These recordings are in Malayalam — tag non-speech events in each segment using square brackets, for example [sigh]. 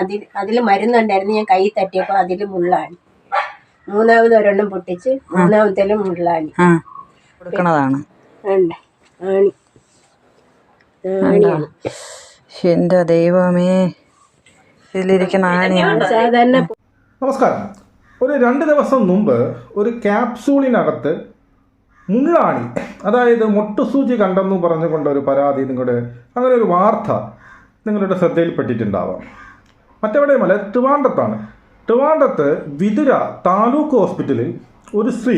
അതിൽ അതിൽ മരുന്നുണ്ടായിരുന്നു. ഞാൻ കൈ തട്ടിയപ്പോൾ അതിൽ മുള്ളാണി. മൂന്നാമത് ഒരെണ്ണം പൊട്ടിച്ച് മൂന്നാമത്തേലും മുള്ളാണി. ആ കൊടുക്കണതാണ്. ഉണ്ട് ആണി. ആണിയാണ് എന്റെ ദൈവമേ. ഇതിലിരിക്കുന്ന ആണിയാണ്. സാധാരണ നമസ്കാരം. ഒരു രണ്ട് ദിവസം മുമ്പ് ഒരു ക്യാപ്സൂളിനകത്ത് മുള്ളാണി അതായത് മൊട്ടുസൂചി കണ്ടെന്ന് പറഞ്ഞുകൊണ്ട് ഒരു പരാതി നിങ്ങളുടെ അങ്ങനെ ഒരു വാർത്ത നിങ്ങളുടെ ശ്രദ്ധയിൽപ്പെട്ടിട്ടുണ്ടാവാം. മറ്റെവിടെയുമല്ല ട്രിവാൻഡത്താണ്. ട്രിവാൻഡത്ത് വിതുര താലൂക്ക് ഹോസ്പിറ്റലിൽ ഒരു സ്ത്രീ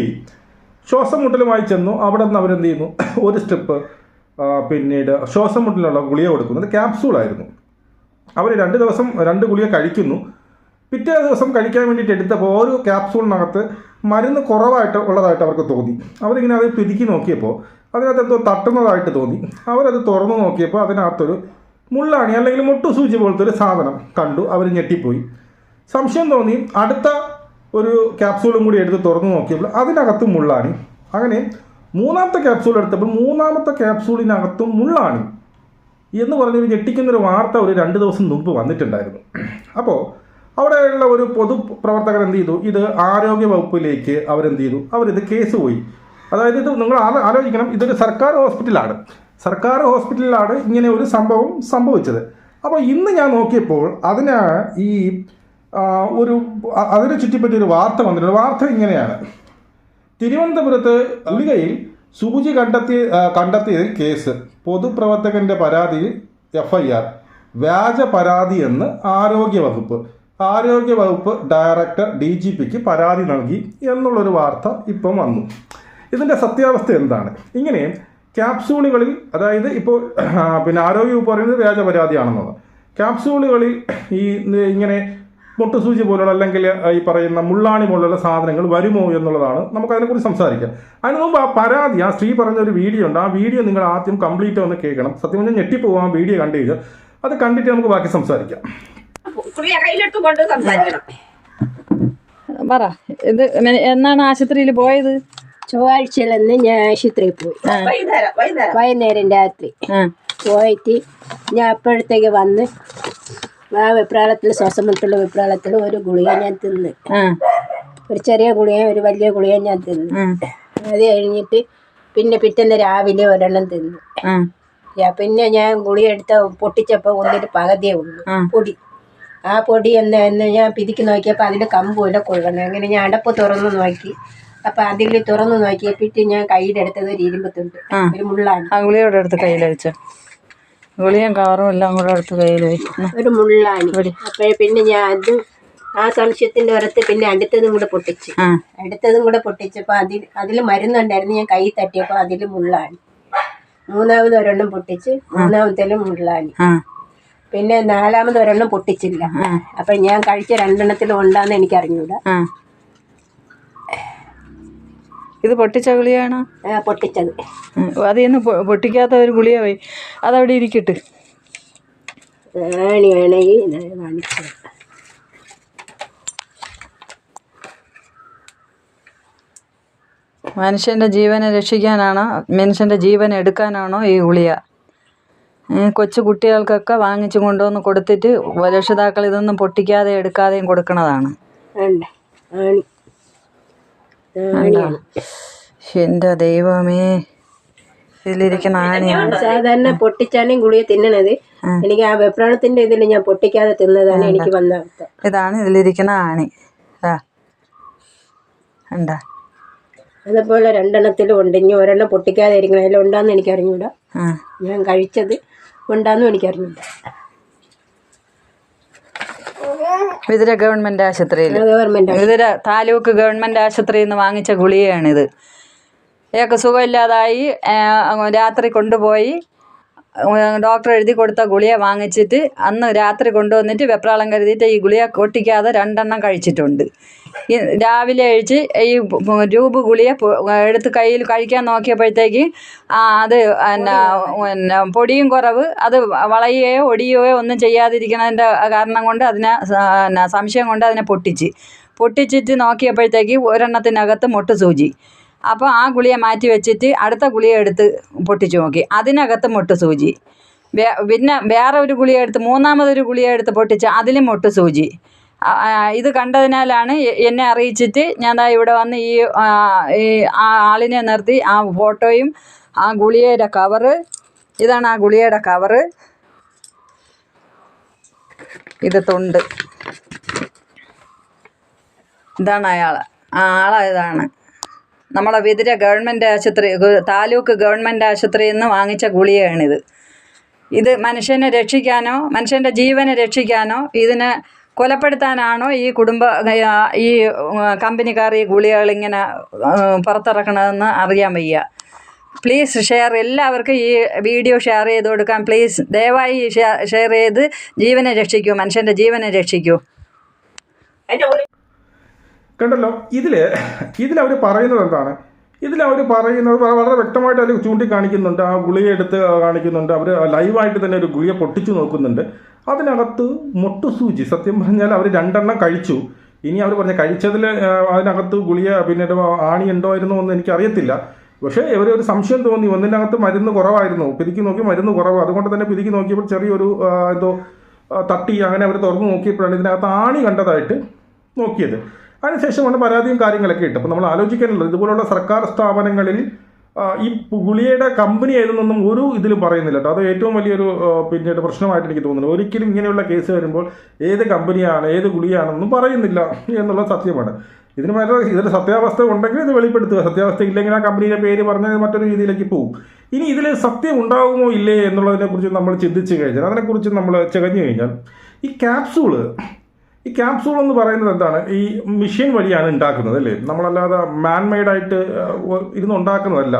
ശ്വാസം മുട്ടലുമായി ചെന്നു. അവിടെ നിന്ന് അവരെന്ത് ചെയ്യുന്നു? [coughs] ഒരു സ്ട്രിപ്പ് പിന്നീട് ശ്വാസം മുട്ടലുള്ള ഗുളിക കൊടുക്കുന്നത് ക്യാപ്സൂളായിരുന്നു അവർ രണ്ട് ദിവസം രണ്ട് ഗുളിക കഴിക്കുന്നു. പിറ്റേ ദിവസം കഴിക്കാൻ വേണ്ടിയിട്ട് എടുത്തപ്പോൾ ഓരോ ക്യാപ്സൂളിനകത്ത് മരുന്ന് കുറവായിട്ട് ഉള്ളതായിട്ട് അവർക്ക് തോന്നി. അവരിങ്ങനെ അത് പിതുക്കി നോക്കിയപ്പോൾ അതിനകത്ത് എന്തോ തട്ടുന്നതായിട്ട് തോന്നി. അവരത് തുറന്നു നോക്കിയപ്പോൾ അതിനകത്തൊരു മുള്ളാണി അല്ലെങ്കിൽ മുട്ടുസൂചി പോലത്തെ ഒരു സാധനം കണ്ടു അവർ ഞെട്ടിപ്പോയി. സംശയം തോന്നി അടുത്ത ഒരു ക്യാപ്സൂളും കൂടി എടുത്ത് തുറന്നു നോക്കിയപ്പോൾ അതിനകത്തും മുള്ളാണി. അങ്ങനെ മൂന്നാമത്തെ ക്യാപ്സൂൾ എടുത്തപ്പോൾ മൂന്നാമത്തെ ക്യാപ്സൂളിനകത്തും മുള്ളാണി എന്ന് പറഞ്ഞൊരു ഞെട്ടിക്കുന്നൊരു വാർത്ത ഒരു രണ്ട് ദിവസം മുമ്പ് വന്നിട്ടുണ്ടായിരുന്നു. അപ്പോൾ അവിടെയുള്ള ഒരു പൊതു പ്രവർത്തകർ എന്ത് ചെയ്തു? ഇത് ആരോഗ്യ വകുപ്പിലേക്ക് അവരെന്ത് ചെയ്തു? അവരിത് കേസ് പോയി. അതായത് ഇത് നിങ്ങൾ ആലോ- ആലോചിക്കണം ഇതൊരു സർക്കാർ ഹോസ്പിറ്റലാണ് സർക്കാർ ഹോസ്പിറ്റലിലാണ് ഇങ്ങനെ ഒരു സംഭവം സംഭവിച്ചത്. അപ്പോൾ ഇന്ന് ഞാൻ നോക്കിയപ്പോൾ അതിന് ഈ ഒരു അതിനെ ചുറ്റിപ്പറ്റി ഒരു വാർത്ത വന്നിട്ടുണ്ട്. വാർത്ത ഇങ്ങനെയാണ്. തിരുവനന്തപുരത്ത് ഗുളികയിൽ സൂചി കണ്ടെത്തി കണ്ടെത്തിയ കണ്ടെത്തിയതിൽ കേസ്. പൊതുപ്രവർത്തകന്റെ പരാതിയിൽ എഫ് ഐ ആർ വ്യാജ പരാതി എന്ന് ആരോഗ്യ വകുപ്പ്. ആരോഗ്യ വകുപ്പ് ഡയറക്ടർ ഡി ജി പിക്ക് പരാതി നൽകി എന്നുള്ളൊരു വാർത്ത ഇപ്പം വന്നു. ഇതിന്റെ സത്യാവസ്ഥ എന്താണ്? ഇങ്ങനെ ക്യാപ്സൂളുകളിൽ അതായത് ഇപ്പോൾ പിന്നെ ആരോഗ്യ വകുപ്പ് പറയുന്നത് വ്യാജ പരാതിയാണെന്നുള്ളത് ക്യാപ്സൂളുകളിൽ ഈ ഇങ്ങനെ മുട്ടുസൂചി പോലുള്ള അല്ലെങ്കിൽ ഈ പറയുന്ന മുള്ളാണി പോലുള്ള സാധനങ്ങൾ വരുമോ എന്നുള്ളതാണ് നമുക്കതിനെക്കുറിച്ച് സംസാരിക്കാം. അതിന് മുമ്പ് ആ പരാതി ആ സ്ത്രീ പറഞ്ഞ ഒരു വീഡിയോ ഉണ്ട്. ആ വീഡിയോ നിങ്ങൾ ആദ്യം കംപ്ലീറ്റ് ഒന്ന് കേൾക്കണം. സത്യം പറഞ്ഞാൽ ഞെട്ടിപ്പോകും ആ വീഡിയോ കണ്ടു കഴിഞ്ഞാൽ. അത് കണ്ടിട്ട് നമുക്ക് ബാക്കി സംസാരിക്കാം. പറ ഇത് എന്നാണ് ആശുപത്രിയിൽ പോയത്? ചൊവ്വാഴ്ചയിലന്ന് ഞാൻ ആശുപത്രി പോയി. വൈകുന്നേരം രാത്രി. പോയിട്ട് ഞാൻ അപ്പോഴത്തേക്ക് വന്ന് ആ വെപ്രാളത്തിൽ ശ്വാസമുട്ടുള്ള വിപ്രാളത്തിൽ ഒരു ഗുളിക ഞാൻ തിന്ന്. ഒരു ചെറിയ ഗുളിക ഒരു വലിയ ഗുളിക ഞാൻ തിന്ന്. അത് കഴിഞ്ഞിട്ട് പിന്നെ പിറ്റേന്ന് രാവിലെ ഒരെണ്ണം തിന്നു. പിന്നെ ഞാൻ ഗുളി എടുത്ത പൊട്ടിച്ചപ്പോൾ ഒന്നിന് പകുതിയേ ഉള്ളൂ. പൊടി. ആ പൊടി എന്ന് ഞാൻ പിതിക്ക് നോക്കിയപ്പോൾ അതിൽ കമ്പൂല കൊഴുകണം അങ്ങനെ ഞാൻ അടപ്പ് തുറന്ന് നോക്കി. അപ്പം അതിൽ തുറന്നു നോക്കിയപ്പോഴത്തെ ഞാൻ കയ്യിലെടുത്തത് ഒരു ഇരുമ്പ് തുണ്ട്. ഒരു മുള്ളാണ്. ആ ഗുളിയോടെ എടുത്ത് കയ്യിൽ വെച്ചോ. ഗുളിയും കവറും എല്ലാം കൂടെ എടുത്ത് കയ്യിൽ ഒരു മുള്ളാണ്. അപ്പോഴേ പിന്നെ ഞാൻ അത് ആ സംശയത്തിന്റെ പുറത്ത് പിന്നെ അടുത്തതും കൂടെ പൊട്ടിച്ചു. അടുത്തതും കൂടെ പൊട്ടിച്ചപ്പോൾ അതിൽ അതിൽ മരുന്നുണ്ടായിരുന്നു ഞാൻ കൈ തട്ടിയപ്പോൾ അതിൽ മുള്ളാണ്. മൂന്നാമത് ഒരെണ്ണം പൊട്ടിച്ച് മൂന്നാമത്തേലും മുള്ളാണ്. പിന്നെ നാലാമത് ഒരെണ്ണം പൊട്ടിച്ചില്ല. അപ്പം ഞാൻ കഴിച്ച രണ്ടെണ്ണത്തിലും ഉണ്ടാന്ന് എനിക്ക് അറിഞ്ഞൂടാ ഇത് പൊട്ടിച്ച ഗുളിയാണോ പൊട്ടിച്ചത്. ഉം. അത് ഇന്ന് പൊട്ടിക്കാത്ത ഒരു ഗുളിയ പോയി. അതവിടെ ഇരിക്കട്ട്. മനുഷ്യന്റെ ജീവനെ രക്ഷിക്കാനാണോ മനുഷ്യന്റെ ജീവൻ എടുക്കാനാണോ ഈ ഗുളിയ കൊച്ചു കുട്ടികൾക്കൊക്കെ വാങ്ങിച്ചു കൊണ്ടുവന്ന് കൊടുത്തിട്ട് രക്ഷിതാക്കൾ ഇതൊന്നും പൊട്ടിക്കാതെ എടുക്കാതെയും കൊടുക്കണതാണ്. ആണി ദൈവമേ. ഇതിലിരിക്കുന്ന ആണിയാണ് സാധാരണ പൊട്ടിച്ചാണ് ഈ ഗുളിക തിന്നണത്. എനിക്ക് ആ വെപ്രാണത്തിന്റെ ഇതിൽ ഞാൻ പൊട്ടിക്കാതെ തിന്നതാണ് എനിക്ക് വന്ന അർത്ഥം ഇതാണ് ഇതിലിരിക്കുന്ന ആണി. ആ ഉണ്ടാ അതുപോലെ രണ്ടെണ്ണത്തിലും ഉണ്ട്. ഇനി ഒരെണ്ണം പൊട്ടിക്കാതെ ഇരിക്കണം അതിലുണ്ടാന്ന് എനിക്ക് അറിഞ്ഞൂടാ ഞാൻ കഴിച്ചത് ഉണ്ടാന്നും എനിക്ക് അറിഞ്ഞൂടാ വിതുര ഗവൺമെന്റ് ആശുപത്രിയിൽ വിതുര താലൂക്ക് ഗവൺമെന്റ് ആശുപത്രിയിൽ നിന്ന് വാങ്ങിച്ച ഗുളികയാണിത്. ഇയാൾക്ക് സുഖമില്ലാതായി രാത്രി കൊണ്ടുപോയി ഡോക്ടർ എഴുതി കൊടുത്ത ഗുളിക വാങ്ങിച്ചിട്ട് അന്ന് രാത്രി കൊണ്ടുവന്നിട്ട് വെപ്രാളം കരുതിയിട്ട് ഈ ഗുളിക കൊട്ടിക്കാതെ രണ്ടെണ്ണം കഴിച്ചിട്ടുണ്ട്. രാവിലെ അഴിച്ച് ഈ രൂപ ഗുളിയെ എടുത്ത് കയ്യിൽ കഴിക്കാൻ നോക്കിയപ്പോഴത്തേക്ക് അത് എന്നാ പിന്നെ പൊടിയും കുറവ് അത് വളയുകയോ ഒടിയുകയോ ഒന്നും ചെയ്യാതിരിക്കുന്നതിന്റെ കാരണം കൊണ്ട് അതിനെ സംശയം കൊണ്ട് അതിനെ പൊട്ടിച്ച്. പൊട്ടിച്ചിട്ട് നോക്കിയപ്പോഴത്തേക്ക് ഒരെണ്ണത്തിനകത്ത് മുട്ട് സൂചി. അപ്പോൾ ആ ഗുളിയെ മാറ്റി വെച്ചിട്ട് അടുത്ത ഗുളിയെ എടുത്ത് പൊട്ടിച്ചു നോക്കി. അതിനകത്ത് മുട്ട് സൂചി. വേ- പിന്നെ വേറെ ഒരു ഗുളിയെടുത്ത് മൂന്നാമതൊരു ഗുളിയെടുത്ത് പൊട്ടിച്ച് അതിലും മുട്ട് സൂചി. ഇത് കണ്ടതിനാലാണ് എന്നെ അറിയിച്ചിട്ട് ഞാൻ ഇവിടെ വന്ന് ഈ ആ, ആളിനെ നിർത്തി ആ ഫോട്ടോയും ആ ഗുളികയുടെ കവറ് ഇതാണ് ആ ഗുളികയുടെ കവറ്. ഇത് തൊണ്ട്. ഇതാണ് അയാൾ ആ ആളെ ഇതാണ്. നമ്മളെ വിതിര ഗവൺമെന്റ് ആശുപത്രി താലൂക്ക് ഗവൺമെന്റ് ആശുപത്രിയിൽ നിന്ന് വാങ്ങിച്ച ഗുളികയാണിത്. ഇത് മനുഷ്യനെ രക്ഷിക്കാനോ മനുഷ്യന്റെ ജീവനെ രക്ഷിക്കാനോ ഇതിനെ കൊലപ്പെടുത്താനാണോ ഈ കുടുംബ ഈ കമ്പനിക്കാർ ഈ ഗുളികകൾ ഇങ്ങനെ പുറത്തിറക്കണതെന്ന് അറിയാൻ വയ്യ. പ്ലീസ് ഷെയർ എല്ലാവർക്കും ഈ വീഡിയോ ഷെയർ ചെയ്ത് കൊടുക്കാം പ്ലീസ് ദയവായി ഷെയർ ചെയ്ത് ജീവനെ രക്ഷിക്കൂ മനുഷ്യന്റെ ജീവനെ രക്ഷിക്കൂ. കണ്ടല്ലോ ഇതിൽ ഇതിലവർ പറയുന്നത് എന്താണ്? ഇതിലവർ പറയുന്നത് വളരെ വ്യക്തമായിട്ട് അതിൽ ചൂണ്ടിക്കാണിക്കുന്നുണ്ട്. ആ ഗുളിക എടുത്ത് കാണിക്കുന്നുണ്ട്. അവർ ലൈവായിട്ട് തന്നെ ഒരു ഗുളിക പൊട്ടിച്ചു നോക്കുന്നുണ്ട്. അതിനകത്ത് മുട്ടുസൂചി സത്യം പറഞ്ഞാൽ അവർ രണ്ടെണ്ണം കഴിച്ചു. ഇനി അവർ പറഞ്ഞ കഴിച്ചതിൽ അതിനകത്ത് ഗുളിക പിന്നീട് ആണി ഉണ്ടോയിരുന്നോ എന്ന് എനിക്കറിയത്തില്ല. പക്ഷേ ഇവർ ഒരു സംശയം തോന്നി ഒന്നിനകത്ത് മരുന്ന് കുറവായിരുന്നു. പിരിക്കി നോക്കി മരുന്ന് കുറവ്. അതുകൊണ്ട് തന്നെ പിരിക്കി നോക്കിയപ്പോൾ ചെറിയൊരു എന്തോ തട്ടി അങ്ങനെ അവർ തുറന്നു നോക്കിയപ്പോഴാണ് ഇതിനകത്ത് ആണി കണ്ടതായിട്ട് നോക്കിയത്. അതിനുശേഷമാണ് പരാതിയും കാര്യങ്ങളൊക്കെ ഇട്ട് അപ്പോൾ നമ്മൾ ആലോചിക്കാനുള്ളത് ഇതുപോലുള്ള സർക്കാർ സ്ഥാപനങ്ങളിൽ ഈ പുളിയുടെ കമ്പനി ഏതെന്നൊന്നും ഒരു ഇതിൽ പറയുന്നില്ല അത് ഏറ്റവും വലിയൊരു പിന്നീട് പ്രശ്നമായിട്ട് എനിക്ക് തോന്നുന്നു. ഒരിക്കലും ഇങ്ങനെയുള്ള കേസ് വരുമ്പോൾ ഏത് കമ്പനിയാണ് ഏത് ഗുളിയാണെന്നും പറയുന്നില്ല എന്നുള്ള സത്യമാണ്. ഇതിന് വേറെ ഇതിൽ സത്യാവസ്ഥ ഉണ്ടെങ്കിൽ ഇത് വെളിപ്പെടുത്തുക. സത്യാവസ്ഥ ഇല്ലെങ്കിൽ ആ കമ്പനിയുടെ പേര് പറഞ്ഞാൽ മറ്റൊരു രീതിയിലേക്ക് പോകും. ഇനി ഇതിൽ സത്യം ഉണ്ടാകുമോ ഇല്ലേ എന്നുള്ളതിനെക്കുറിച്ച് നമ്മൾ ചിന്തിച്ച് കഴിഞ്ഞാൽ അതിനെക്കുറിച്ച് നമ്മൾ ചകഞ്ഞു കഴിഞ്ഞാൽ ഈ ക്യാപ്സൂൾ ഈ ക്യാപ്സൂൾ എന്ന് പറയുന്നത് എന്താണ്? ഈ മെഷീൻ വഴിയാണ് ഉണ്ടാക്കുന്നത് അല്ലേ? നമ്മളല്ലാതെ മാൻമെയ്ഡായിട്ട് ഇരുന്ന് ഉണ്ടാക്കുന്നതല്ല.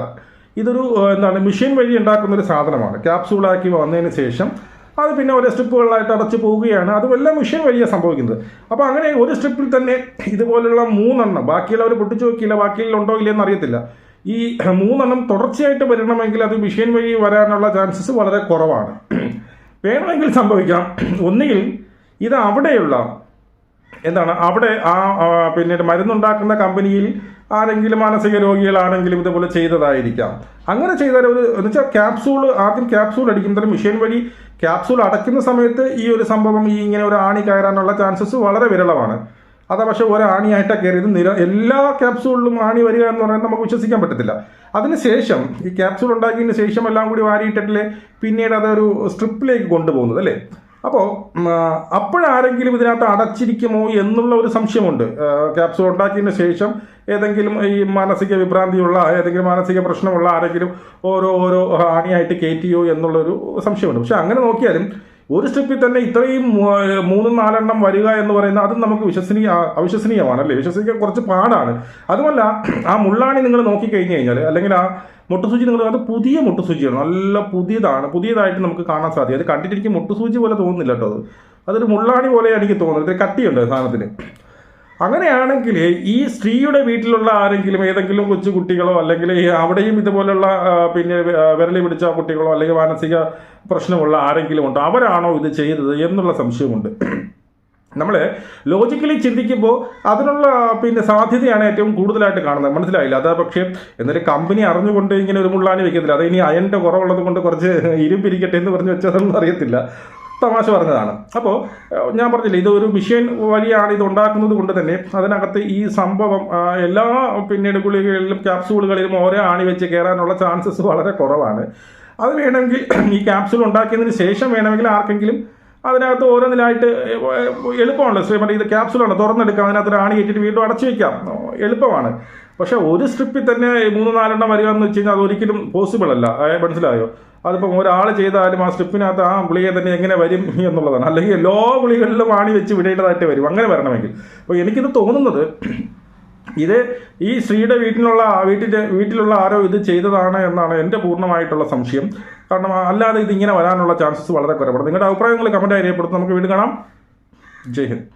ഇതൊരു എന്താണ് മെഷീൻ വഴി ഉണ്ടാക്കുന്ന ഒരു സാധനമാണ്. ക്യാപ്സൂളാക്കി വന്നതിന് ശേഷം അത് പിന്നെ ഓരോ സ്ട്രിപ്പുകളായിട്ട് അടച്ചു പോവുകയാണ്. അതുമെല്ലാം മെഷീൻ വഴിയാണ് സംഭവിക്കുന്നത്. അപ്പോൾ അങ്ങനെ ഒരു സ്ട്രിപ്പിൽ തന്നെ ഇതുപോലുള്ള മൂന്നെണ്ണം ബാക്കിയുള്ളവർ പൊട്ടിച്ചു നോക്കിയില്ല ബാക്കിയുള്ള ഉണ്ടോ ഇല്ലയെന്ന് അറിയത്തില്ല. ഈ മൂന്നെണ്ണം തുടർച്ചയായിട്ട് വരണമെങ്കിൽ അത് മെഷീൻ വഴി വരാനുള്ള ചാൻസസ് വളരെ കുറവാണ്. വേണമെങ്കിൽ സംഭവിക്കാം. ഒന്നുകിൽ ഇത് അവിടെയുള്ള എന്താണ്? അവിടെ ആ പിന്നീട് മരുന്നുണ്ടാക്കുന്ന കമ്പനിയിൽ ആരെങ്കിലും മാനസിക രോഗികളാണെങ്കിലും ഇതുപോലെ ചെയ്തതായിരിക്കാം. അങ്ങനെ ചെയ്താൽ ഒരു എന്ന് വെച്ചാൽ ക്യാപ്സൂൾ ആദ്യം ക്യാപ്സൂൾ അടിക്കും. തന്നെ മെഷീൻ വഴി ക്യാപ്സൂൾ അടയ്ക്കുന്ന സമയത്ത് ഈ ഒരു സംഭവം ഈ ഇങ്ങനെ ഒരു ആണി കയറാനുള്ള ചാൻസസ് വളരെ വിരളമാണ്. അതാ പക്ഷേ ഒരു ആണിയായിട്ടാണ് കയറിയത്. നിര എല്ലാ ക്യാപ്സൂളിലും ആണി വരിക എന്ന് പറയുന്നത് നമുക്ക് വിശ്വസിക്കാൻ പറ്റത്തില്ല. അതിനുശേഷം ഈ ക്യാപ്സൂൾ ഉണ്ടാക്കിയതിന് ശേഷം എല്ലാം കൂടി വാരിയിട്ടിട്ടില്ലേ? പിന്നീട് അതൊരു സ്ട്രിപ്പിലേക്ക് കൊണ്ടുപോകുന്നത് അല്ലേ? അപ്പോൾ അപ്പോഴാരെങ്കിലും ഇതിനകത്ത് അടച്ചിരിക്കുമോ എന്നുള്ള ഒരു സംശയമുണ്ട്. ക്യാപ്സൂൾ ഉണ്ടാക്കിയതിന് ശേഷം ഏതെങ്കിലും ഈ മാനസിക വിഭ്രാന്തിയുള്ള ഏതെങ്കിലും മാനസിക പ്രശ്നമുള്ള ആരെങ്കിലും ഓരോ ഓരോ ആണിയായിട്ട് കയറ്റിയോ എന്നുള്ളൊരു സംശയമുണ്ട്. പക്ഷെ അങ്ങനെ നോക്കിയാലും ഒരു സ്റ്റെപ്പിൽ തന്നെ ഇത്രയും മൂന്ന് നാലെണ്ണം വരിക എന്ന് പറയുന്നത് അതും നമുക്ക് വിശ്വസനീയ അവിശ്വസനീയമാണ് അല്ലേ വിശ്വസിക്കാൻ കുറച്ച് പാടാണ്. അതുമല്ല ആ മുള്ളാണി നിങ്ങൾ നോക്കിക്കഴിഞ്ഞ് കഴിഞ്ഞാൽ അല്ലെങ്കിൽ ആ മുട്ടുസൂചി നിങ്ങൾ അത് പുതിയ മുട്ടുസൂചിയാണ്. നല്ല പുതിയതാണ്. പുതിയതായിട്ട് നമുക്ക് കാണാൻ സാധിക്കും. അത് കണ്ടിട്ട് എനിക്ക് മുട്ടുസൂചി പോലെ തോന്നുന്നില്ല കേട്ടോ അത്. അതൊരു മുള്ളാണി പോലെയാണ് എനിക്ക് തോന്നുന്നത്. കട്ടിയുണ്ട് സാധനത്തിന്. അങ്ങനെയാണെങ്കിൽ ഈ സ്ത്രീയുടെ വീട്ടിലുള്ള ആരെങ്കിലും ഏതെങ്കിലും കൊച്ചു കുട്ടികളോ അല്ലെങ്കിൽ അവിടെയും ഇതുപോലുള്ള പിന്നെ വിരലി പിടിച്ച കുട്ടികളോ അല്ലെങ്കിൽ മാനസിക പ്രശ്നമുള്ള ആരെങ്കിലും ഉണ്ടോ? അവരാണോ ഇത് ചെയ്തത് എന്നുള്ള സംശയമുണ്ട്. നമ്മൾ ലോജിക്കലി ചിന്തിക്കുമ്പോൾ അതിനുള്ള പിന്നെ സാധ്യതയാണ് ഏറ്റവും കൂടുതലായിട്ട് കാണുന്നത്. മനസ്സിലായില്ല? അതാ പക്ഷേ എന്നൊരു കമ്പനി അറിഞ്ഞുകൊണ്ട് ഇങ്ങനെ ഒരു മുള്ളാണി വെക്കത്തില്ല. അത് ഇനി അയന്റെ കുറവുള്ളത് കൊണ്ട് കുറച്ച് [laughs] ഇരുമ്പിരിക്കട്ടെ എന്ന് പറഞ്ഞ് വെച്ചതൊന്നും അറിയത്തില്ല. തമാശ പറഞ്ഞതാണ്. അപ്പോൾ ഞാൻ പറഞ്ഞില്ലേ ഇതൊരു ഒരു മിഷ്യൻ വഴിയാണ് ഇത് ഉണ്ടാക്കുന്നത് കൊണ്ട് തന്നെ അതിനകത്ത് ഈ സംഭവം എല്ലാ പിന്നീട് ഗുളികളിലും ക്യാപ്സൂളുകളിലും ഓരോ ആണി വെച്ച് കയറാനുള്ള ചാൻസസ് വളരെ കുറവാണ്. അത് വേണമെങ്കിൽ ഈ ക്യാപ്സൂൾ ഉണ്ടാക്കിയതിന് ശേഷം വേണമെങ്കിൽ ആർക്കെങ്കിലും അതിനകത്ത് ഓരോന്നിലായിട്ട് എളുപ്പമാണല്ലോ. ശ്രീമതി ഇത് ക്യാപ്സൂളാണ് തുറന്നെടുക്കാം. അതിനകത്ത് ആണി കയറ്റിയിട്ട് വീണ്ടും അടച്ചു വയ്ക്കാം എളുപ്പമാണ്. പക്ഷേ ഒരു സ്ട്രിപ്പിൽ തന്നെ മൂന്ന് നാലെണ്ണം വരിക എന്ന് വെച്ച് കഴിഞ്ഞാൽ അതൊരിക്കലും പോസിബിൾ അല്ല. മനസ്സിലായോ? അതിപ്പം ഒരാൾ ചെയ്താലും ആ സ്ട്രിപ്പിനകത്ത് ആ ഗുളിക തന്നെ എങ്ങനെ വരും എന്നുള്ളതാണ്. അല്ലെങ്കിൽ എല്ലാ ഗുളികളിലും വാണി വെച്ച് വിടേണ്ടതായിട്ട് വരും. അങ്ങനെ വരണമെങ്കിൽ. അപ്പോൾ എനിക്കിത് തോന്നുന്നത് ഇത് ഈ സ്ത്രീയുടെ വീട്ടിലുള്ള വീട്ടിന്റെ വീട്ടിലുള്ള ആരോ ഇത് ചെയ്തതാണ് എന്നാണ് എന്റെ പൂർണമായിട്ടുള്ള സംശയം. കാരണം അല്ലാതെ ഇത് ഇങ്ങനെ വരാനുള്ള ചാൻസസ് വളരെ കുറവാണ്. നിങ്ങളുടെ അഭിപ്രായങ്ങൾ കമന്റ് അറിയപ്പെടുത്തും നമുക്ക് വീട് കാണാം. ജയ് ഹിന്ദ്.